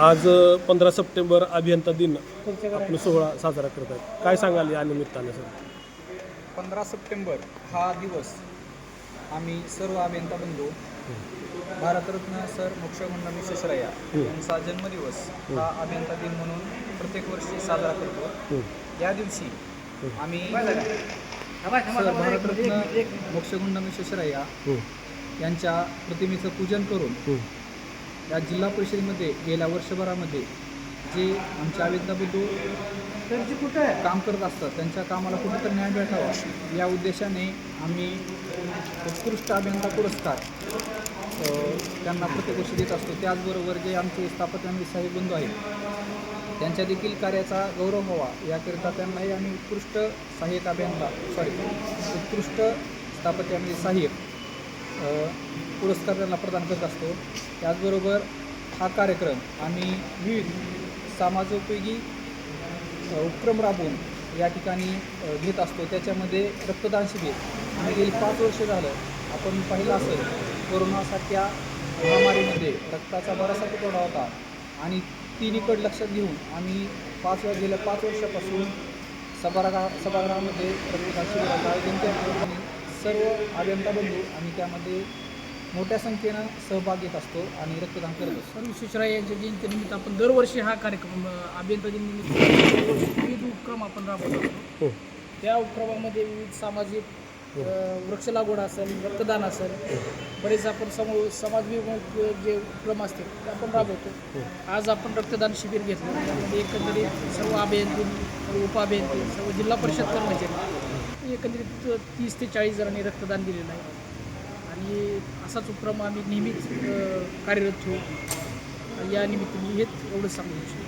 आज पंधरा सप्टेंबर अभियंता दिन आपण सोहळा साजरा करत आहेत. काय सांगाल या निमित्ताने सर? पंधरा सप्टेंबर हा दिवस आम्ही सर्व अभियंता बंधू भारतरत्न सर मोक्षगुंड विश्वेश्वरय्या यांचा जन्मदिवस हा अभियंता दिन म्हणून प्रत्येक वर्षी साजरा करतो. या दिवशी आम्ही सर भारतरत्न मोक्षगुंड विश्वेश्वरय्या यांच्या प्रतिमेचं पूजन करून या जिल्हा परिषदेमध्ये गेल्या वर्षभरामध्ये जे आमचे अभियंता बंधू काम करत असतात त्यांच्या कामाला कुठेतरी न्याय भेटावा या उद्देशाने आम्ही उत्कृष्ट अभियंता पुरस्कार त्यांना प्रत्येक वर्षी देत असतो. त्याचबरोबर जे आमचे स्थापत्य आणि साहेब बंधू आहेत त्यांच्या देखील कार्याचा गौरव व्हावा. याकरिता त्यांनाही आम्ही उत्कृष्ट सहाय्यक अभियंता सॉरी उत्कृष्ट स्थापत्य आणि सहाय्यक. पुरस्कार त्यांना प्रदान करत असतो. त्याचबरोबर हा कार्यक्रम आम्ही विविध समाजोपयोगी उपक्रम राबवून या ठिकाणी घेत असतो. त्याच्यामध्ये रक्तदान शिबिर. आणि गेली पाच वर्ष झालं आपण पाहिलं असेल कोरोनासारख्या महामारीमध्ये रक्ताचा बराचसा तुटवडा होता. आणि ती निकड लक्षात घेऊन आम्ही पाच वर गेल्या पाच वर्षापासून सभागृहा सभागृहामध्ये रक्तदान शिबिराचं आयोजन केलं आणि सर्व अभियंता बंधू आम्ही त्यामध्ये मोठ्या संख्येनं सहभाग घेत असतो आणि रक्तदान करत असतो. सर विश्वेश्वराय यांच्या जयंतीनिमित्त आपण दरवर्षी हा कार्यक्रम अभियंता दिन निमित्त दरवर्षी विविध उपक्रम आपण राबवत असतो. त्या उपक्रमामध्ये विविध सामाजिक वृक्ष लागवड असेल रक्तदान असेल बरेच आपण समो समाजविमुख जे उपक्रम असतील ते आपण राबवतो. आज आपण रक्तदान शिबिर घेतलं. त्यामध्ये एकंदरीत सर्व अभियंती सर्व उपअभियंते सर्व जिल्हा परिषद कर्मचारी एकंदरीत तीस ते चाळीस जणांनी रक्तदान दिलेलं आहे. आणि असाच उपक्रम आम्ही नेहमीच कार्यरत ठेवू. या निमित्ताने हेच एवढं सांगू इच्छितो.